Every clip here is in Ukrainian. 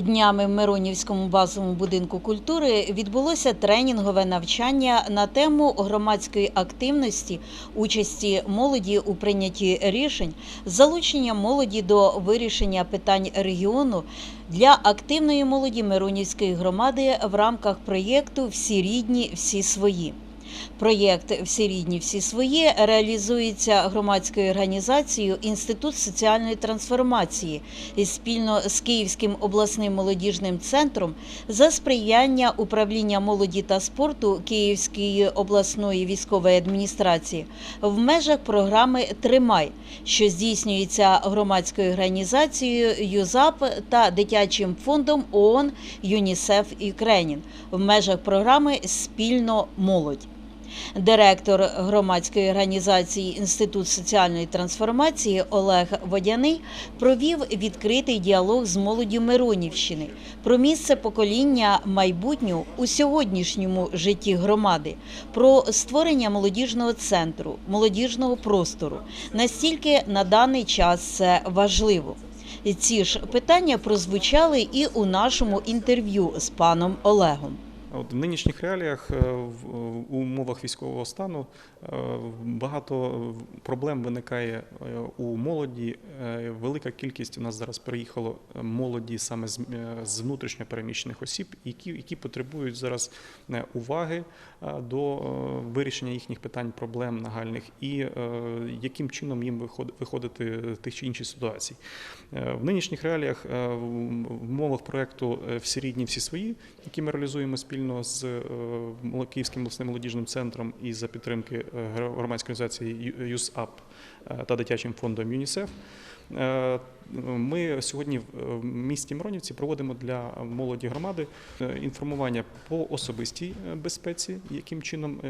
Днями в Миронівському базовому будинку культури відбулося тренінгове навчання на тему громадської активності, участі молоді у прийнятті рішень, залучення молоді до вирішення питань регіону для активної молоді Миронівської громади в рамках проєкту Всі рідні, всі свої. Проєкт Всі рідні, всі свої реалізується громадською організацією Інститут соціальної трансформації спільно з Київським обласним молодіжним центром за сприяння управління молоді та спорту Київської обласної військової адміністрації в межах програми Тримай, що здійснюється громадською організацією ЮЗАП та дитячим фондом ООН ЮНІСЕФ Юкренін в межах програми Спільно молодь. Директор громадської організації Інститут соціальної трансформації Олег Водяний провів відкритий діалог з молоддю Миронівщини про місце покоління майбутнього у сьогоднішньому житті громади, про створення молодіжного центру, молодіжного простору. Настільки на даний час це важливо. Ці ж питання прозвучали і у нашому інтерв'ю з паном Олегом. От в нинішніх реаліях е, в умовах військового стану е, багато проблем виникає е, у молоді. Велика кількість у нас зараз приїхало молоді саме з, внутрішньо переміщених осіб, які, які потребують зараз уваги до вирішення їхніх питань, проблем нагальних, і яким чином їм виходити тих чи інших ситуацій. В нинішніх реаліях в умовах проекту е, Всі рідні, всі свої, які ми реалізуємо спільно з е, Київським обласним молодіжним центром і за підтримки е, громадської організації USAP е, та дитячим фондом ЮНІСЕФ. Ми сьогодні в е, місті Миронівці проводимо для молоді громади е, інформування по особистій е, безпеці, яким чином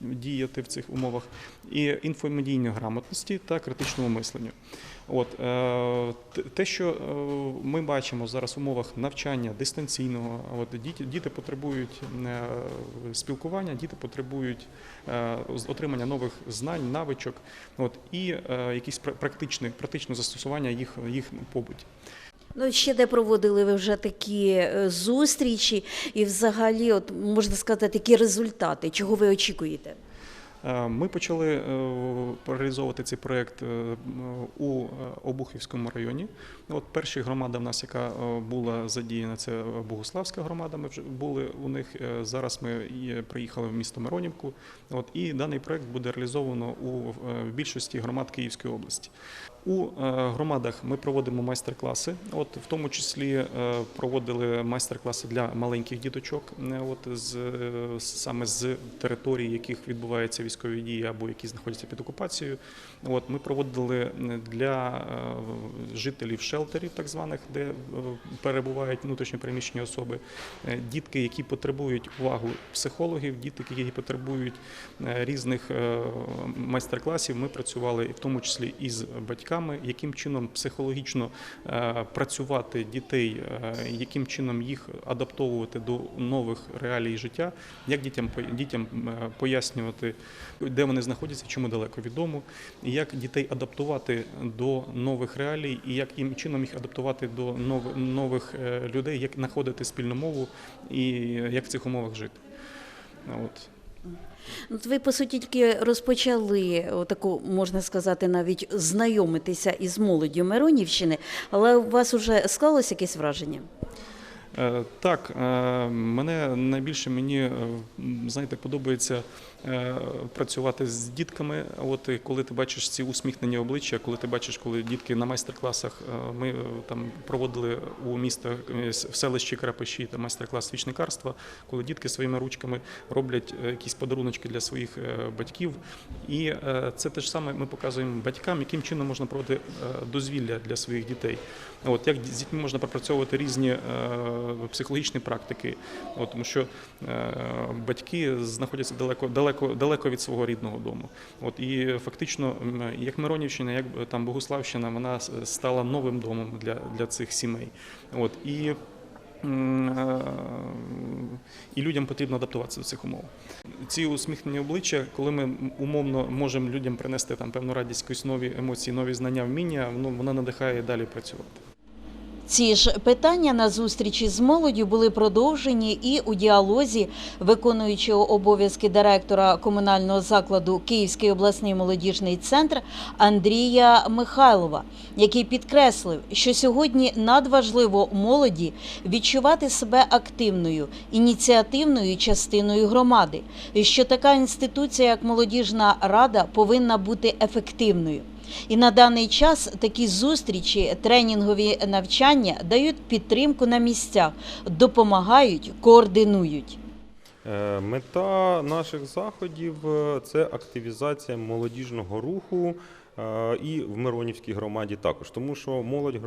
діяти в цих умовах, і інформедійної грамотності та критичному мисленню. От те- що ми бачимо зараз в умовах навчання дистанційного, от діти, діти потребують спілкування, діти потребують отримання нових знань, навичок, от і якісь практичне, практичне застосування їх їх побуті. Ну, ще де проводили ви вже такі е, зустрічі, і взагалі, от можна сказати, такі результати, чого ви очікуєте? Е, Ми почали е, реалізовувати цей проєкт е, у Обухівському районі. От перша громада в нас, яка була задіяна, це Богославська громада. Ми вже були у них. Зараз ми приїхали в місто Миронівку. От і даний проєкт буде реалізовано у більшості громад Київської області. У е, громадах ми проводимо майстер-класи. От в тому числі е, проводили майстер-класи для маленьких діточок. е, От з саме з територій, яких відбуваються військові дії або які знаходяться під окупацією. От ми проводили для жителів шелтерів, так званих, де перебувають внутрішньо переміщені особи, дітки, які потребують увагу психологів, діти, які потребують різних майстер-класів. Ми працювали в тому числі із батьками, яким чином психологічно е, працювати дітей, е, яким чином їх адаптовувати до нових реалій життя, як дітям дітям е, пояснювати, де вони знаходяться, чому далеко від дому, як дітей адаптувати до нових реалій, і як їм чином їх адаптувати до нов- нових людей, як знаходити спільну мову і як в цих умовах жити. От. Ви, по суті, тільки розпочали таку, можна сказати, навіть знайомитися із молоддю Миронівщини, але у вас вже склалось якесь враження? Е, Так, е, мене найбільше мені е, знаєте, подобається працювати з дітками. От коли ти бачиш ці усміхнені обличчя, коли ти бачиш, коли дітки на майстер-класах ми там проводили у місто е, в селищі Крапиші та майстер-клас свічникарства, коли дітки своїми ручками роблять якісь подаруночки для своїх батьків. І це те ж саме ми показуємо батькам, яким чином можна проводити дозвілля для своїх дітей. От як з дітьми можна пропрацьовувати різні е, психологічні практики, от, тому що е, батьки знаходяться далеко, далеко, далеко від свого рідного дому. От і фактично, як Миронівщина, як там Богуславщина, вона стала новим домом для, для цих сімей. От і е, і людям потрібно адаптуватися до цих умов. Ці усміхнені обличчя, коли ми умовно можемо людям принести там певну радість, якісь нові емоції, нові знання, вміння, воно, воно надихає далі працювати. Ці ж питання на зустрічі з молоддю були продовжені і у діалозі виконуючого обов'язки директора комунального закладу Київський обласний молодіжний центр Андрія Михайлова, який підкреслив, що сьогодні надважливо молоді відчувати себе активною, ініціативною частиною громади, і що така інституція, як молодіжна рада, повинна бути ефективною. І на даний час такі зустрічі, тренінгові навчання дають підтримку на місцях, допомагають, координують. Е, Мета наших заходів е, це активізація молодіжного руху. Е, І в Миронівській громаді також, тому що молодь е,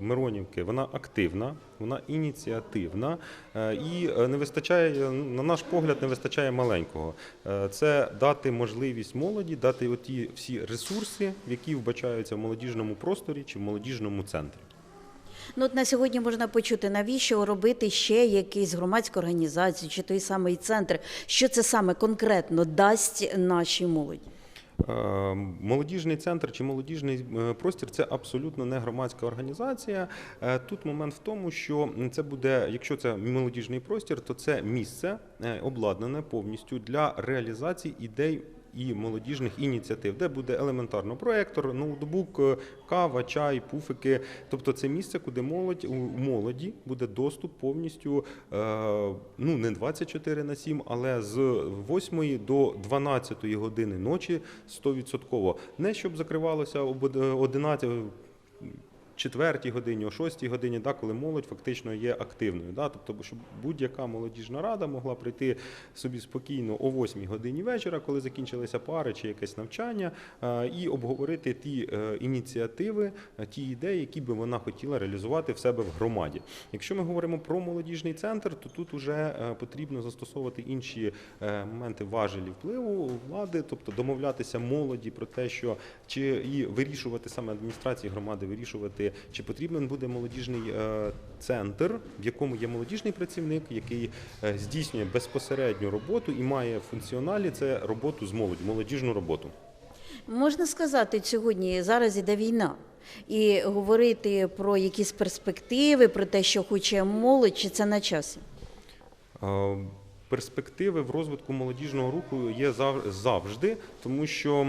Миронівки вона активна, вона ініціативна е, і не вистачає, на наш погляд, не вистачає маленького. Це дати можливість молоді, дати оті всі ресурси, які вбачаються в молодіжному просторі чи в молодіжному центрі. Ну, от на сьогодні можна почути, навіщо робити ще якісь громадську організацію чи той самий центр. Що це саме конкретно дасть нашій молоді? Е, Молодіжний центр чи молодіжний е, простір це абсолютно не громадська організація. Е, Тут момент в тому, що це буде, якщо це молодіжний простір, то це місце обладнане повністю для реалізації ідей. І молодіжних ініціатив, де буде елементарно проектор, ноутбук, е, кава, чай, пуфики. Тобто це місце, куди молодь у молоді буде доступ повністю е, ну не 24 на 7, але з 8 до 12 години ночі 100%. Не щоб закривалося об од- 11 четвертій годині, о шостій годині, да, коли молодь фактично є активною. Да, тобто, щоб будь-яка молодіжна рада могла прийти собі спокійно о 8 годині вечора, коли закінчилися пари чи якесь навчання, е, і обговорити ті е, ініціативи, е, ті ідеї, які би вона хотіла реалізувати в себе в громаді. Якщо ми говоримо про молодіжний центр, то тут вже потрібно застосовувати інші моменти важелі впливу влади, тобто домовлятися молоді про те, що чи і вирішувати саме адміністрації громади, вирішувати, чи потрібен буде молодіжний е, центр, в якому є молодіжний працівник, який е, здійснює безпосередню роботу і має в функціоналі це роботу з молоддю, молодіжну роботу. Можна сказати, сьогодні зараз іде війна. І говорити про якісь перспективи, про те, що хоче молодь, чи це на часі? Е, Перспективи в розвитку молодіжного руху є зав- завжди, тому що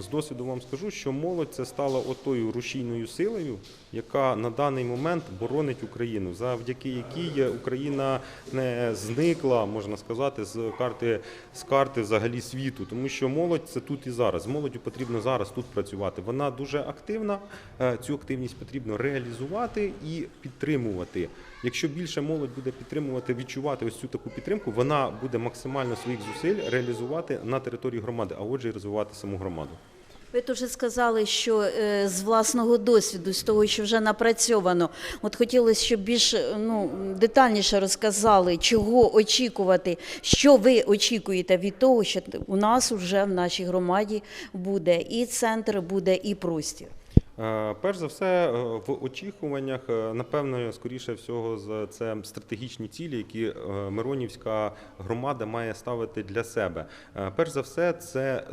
з досвіду вам скажу, що молодь це стала отою рушійною силою, яка на даний момент боронить Україну, завдяки якій Україна не зникла, можна сказати, з карти з карти взагалі світу, тому що молодь це тут і зараз. Молоддю потрібно зараз тут працювати. Вона дуже активна. е, Цю активність потрібно реалізувати і підтримувати. Якщо більше молодь буде підтримувати, відчувати ось цю таку підтримку, вона буде максимально своїх зусиль реалізувати на території громади, а отже, і розвивати саму громаду. Ви тут вже сказали, що е, з власного досвіду, з того, що вже напрацьовано, от хотілося, щоб більш е, ну, детальніше розказали, чого очікувати, що ви очікуєте від того, що у нас вже в нашій громаді буде і центр, буде і простір. Е, Перш за все, е, в очікуваннях, е, напевно, скоріше всього, це стратегічні цілі, які Миронівська громада має ставити для себе. Перш за все, це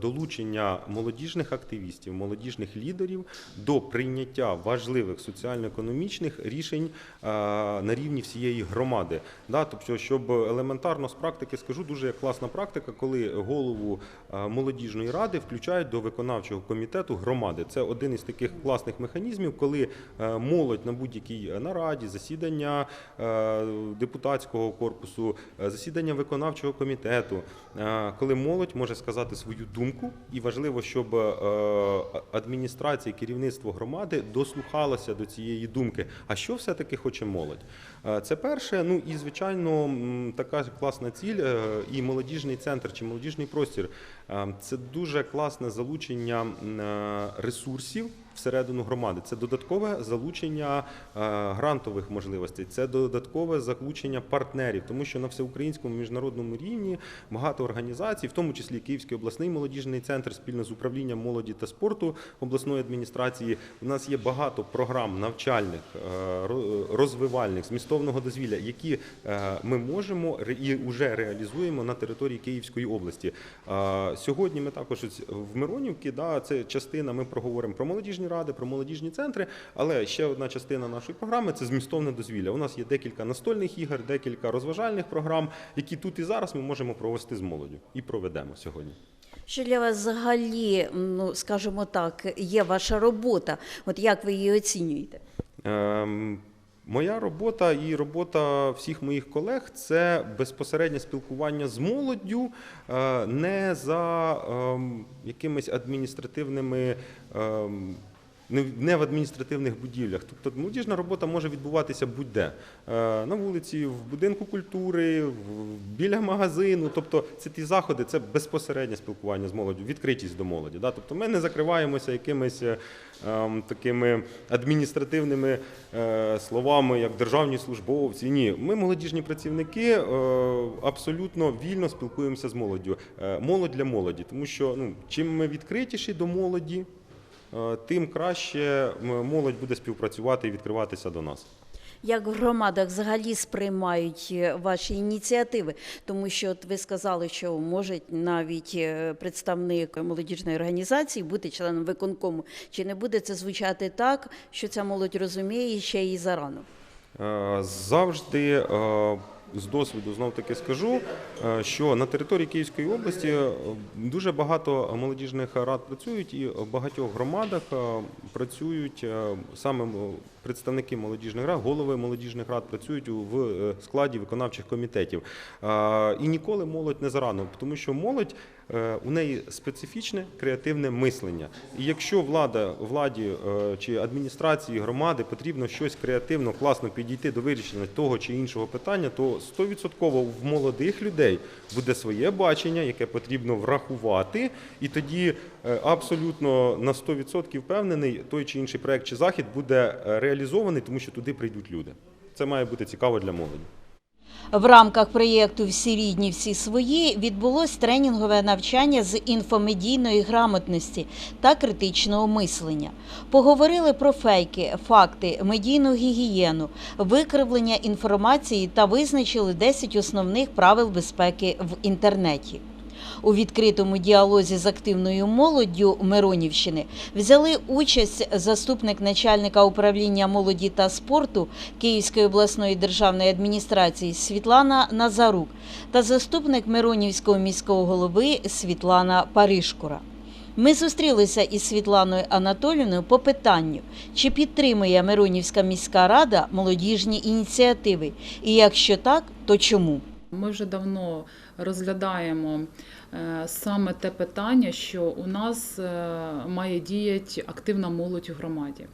долучення молодіжних активістів, молодіжних лідерів до прийняття важливих соціально-економічних рішень на рівні всієї громади. Тобто, щоб елементарно з практики скажу, дуже класна практика, коли голову молодіжної ради включають до виконавчого комітету громади. Це один із таких класних механізмів, коли е, молодь на будь-якій нараді, засідання е, депутатського корпусу, е, засідання виконавчого комітету, коли молодь може сказати свою думку, і важливо, щоб адміністрація, керівництво громади дослухалося до цієї думки. А що все-таки хоче молодь? Це перше. Ну і звичайно, така класна ціль, і молодіжний центр чи молодіжний простір. е, Це дуже класне залучення ресурсів всередину громади. Це додаткове залучення е, грантових можливостей, це додаткове залучення партнерів, тому що на всеукраїнському міжнародному рівні багато організацій, в тому числі Київський обласний молодіжний центр спільно з управлінням молоді та спорту обласної адміністрації. У нас є багато програм навчальних, е, ро- розвивальних, змістовного дозвілля, які е, ми можемо і вже реалізуємо на території Київської області. Сьогодні ми також в Миронівці, да, це частина. Ми проговоримо про молодіжні молодіжні ради, про молодіжні центри. Але ще одна частина нашої програми це змістовне дозвілля. У нас є декілька настольних ігор, декілька розважальних програм, які тут і зараз ми можемо провести з молоддю і проведемо сьогодні. Що для вас взагалі, ну скажімо так, є ваша робота? От як ви її оцінюєте? Ем, Моя робота і робота всіх моїх колег це безпосереднє спілкування з молоддю, е, не за ем, якимись адміністративними. Не в- адміністративних будівлях. Тобто молодіжна робота може відбуватися будь-де. Е, На вулиці, в будинку культури, біля магазину. Тобто це ті заходи, це безпосереднє спілкування з молоддю, відкритість до молоді. Тобто ми не закриваємося якимись е, ем, такими адміністративними е, словами, як державні службовці. Ні, ми молодіжні працівники абсолютно вільно спілкуємося з молоддю. Молодь для молоді, тому що ну, чим ми відкритіші до молоді, тим краще молодь буде співпрацювати і відкриватися до нас. Як в громадах взагалі сприймають е, ваші ініціативи? Тому що от ви сказали, що може навіть е, представник молодіжної організації бути членом виконкому. Чи не буде це звучати так, що ця молодь розуміє ще і зарано? Е, Завжди е, з досвіду знов таки скажу, е, що на території Київської області е, дуже багато молодіжних рад працюють, і в багатьох громадах е, працюють саме представники молодіжних рад, голови молодіжних рад працюють в складі виконавчих комітетів. І ніколи молодь не зарано, тому що молодь у неї специфічне креативне мислення. І якщо влада, владі е, чи адміністрації громади потрібно щось креативно, класно підійти до вирішення того чи іншого питання, то 100% в молодих людей буде своє бачення, яке потрібно врахувати, і тоді е, абсолютно на 100% впевнений, той чи інший проект чи захід буде е, реалізований, тому що туди прийдуть люди. Це має бути цікаво для молоді. В рамках проєкту Всі рідні, всі свої відбулось тренінгове навчання з інфомедійної грамотності та критичного мислення. Поговорили про фейки, факти, медійну гігієну, викривлення інформації та визначили 10 основних правил безпеки в інтернеті. У відкритому діалозі з активною молоддю Миронівщини взяли участь заступник начальника управління молоді та спорту Київської обласної державної адміністрації Світлана Назарук та заступник Миронівського міського голови Світлана Паришкура. Ми зустрілися із Світланою Анатолівною по питанню, чи підтримує Миронівська міська рада молодіжні ініціативи, і якщо так, то чому? Ми вже давно розглядаємо е, саме те питання, що у нас е, має діяти активна молодь у громаді.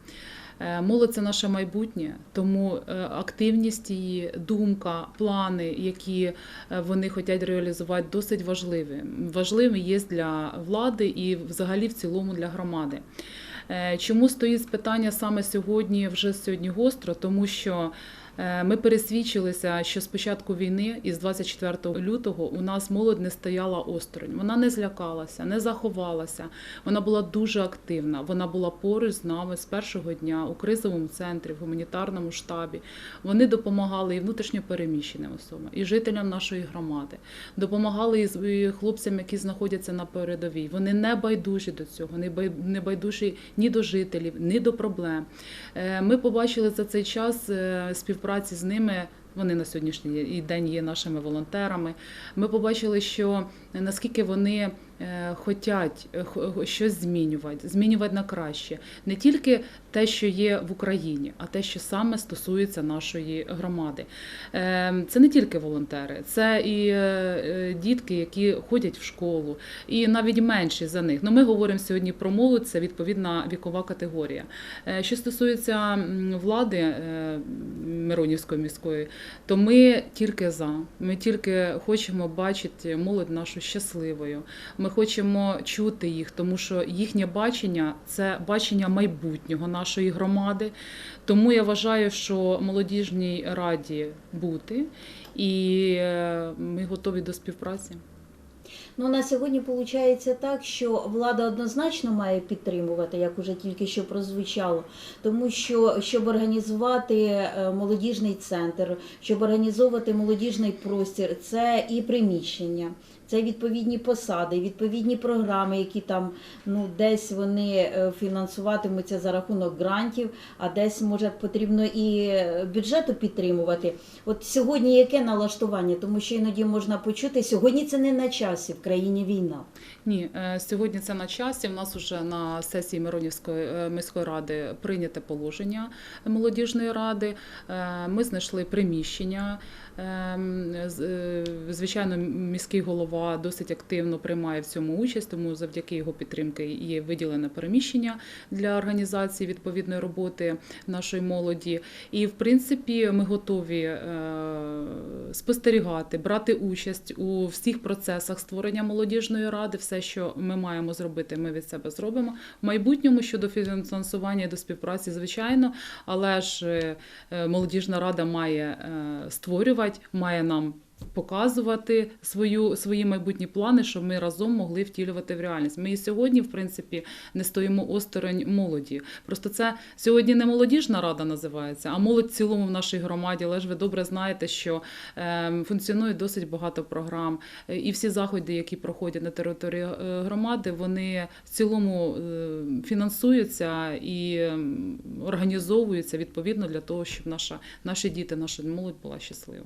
Е, Молодь це наше майбутнє, тому активність її, думка, плани, які вони хочуть реалізувати, досить важливі. Важливі є для влади і взагалі в цілому для громади. Чому стоїть питання саме сьогодні, вже сьогодні гостро? Тому що ми пересвідчилися, що з початку війни, із 24 лютого, у нас молодь не стояла осторонь. Вона не злякалася, не заховалася. Вона була дуже активна. Вона була поруч з нами з першого дня у кризовому центрі, в гуманітарному штабі. Вони допомагали і внутрішньо переміщеним особам, і жителям нашої громади, допомагали і хлопцям, які знаходяться на передовій. Вони не байдужі до цього, не бай- байдужі ні до жителів, ні до проблем. Е, Ми побачили за цей час е, співпраці з ними. Вони на сьогоднішній день є нашими волонтерами. Ми побачили, що наскільки вони е, хотять е, щось змінювати, змінювати на краще. Не тільки те, що є в Україні, а те, що саме стосується нашої громади. Е, Це не тільки волонтери, це і е, е, дітки, які ходять в школу, і навіть менші за них. Ну, ми говоримо сьогодні про молодь, це відповідна вікова категорія. Е, Що стосується влади е, Миронівської міської, то ми тільки за. Ми тільки хочемо бачити молодь нашу щасливою. Ми хочемо чути їх, тому що їхнє бачення це бачення майбутнього нашої громади. Тому я вважаю, що молодіжній раді бути, і е, ми готові до співпраці. Ну на сьогодні виходить так, що влада однозначно має підтримувати, як уже тільки що прозвучало, тому що щоб організувати е, молодіжний центр, щоб організовувати молодіжний простір, це і приміщення. це відповідні посади, відповідні програми, які там ну десь вони е, фінансуватимуться за рахунок грантів, а десь може потрібно і е, бюджету підтримувати. От сьогодні яке налаштування? Тому що іноді можна почути, сьогодні це не на часі країні війна. Ні, е, сьогодні це на часі. У нас вже на сесії Миронівської е, міської ради прийняте положення молодіжної ради. Е, Ми знайшли приміщення. Ем, е, Звичайно, міський голова досить активно приймає в цьому участь, тому завдяки його підтримки є виділене переміщення для організації відповідної роботи нашої молоді. І в принципі, ми готові е, спостерігати, брати участь у всіх процесах створення молодіжної ради. Все, що ми маємо зробити, ми від себе зробимо. В майбутньому щодо фінансування і до співпраці, звичайно, але ж е, молодіжна рада має е, створювати, має нам. Показувати свою свої майбутні плани, щоб ми разом могли втілювати в реальність. Ми і сьогодні, в принципі, не стоїмо осторонь молоді. Просто це сьогодні не молодіжна рада називається, а молодь в цілому в нашій громаді. Але ж ви добре знаєте, що е, функціонує досить багато програм, і всі заходи, які проходять на території е, громади, вони в цілому е, фінансуються і ем, організовуються відповідно для того, щоб наша наші діти, наша молодь була щаслива.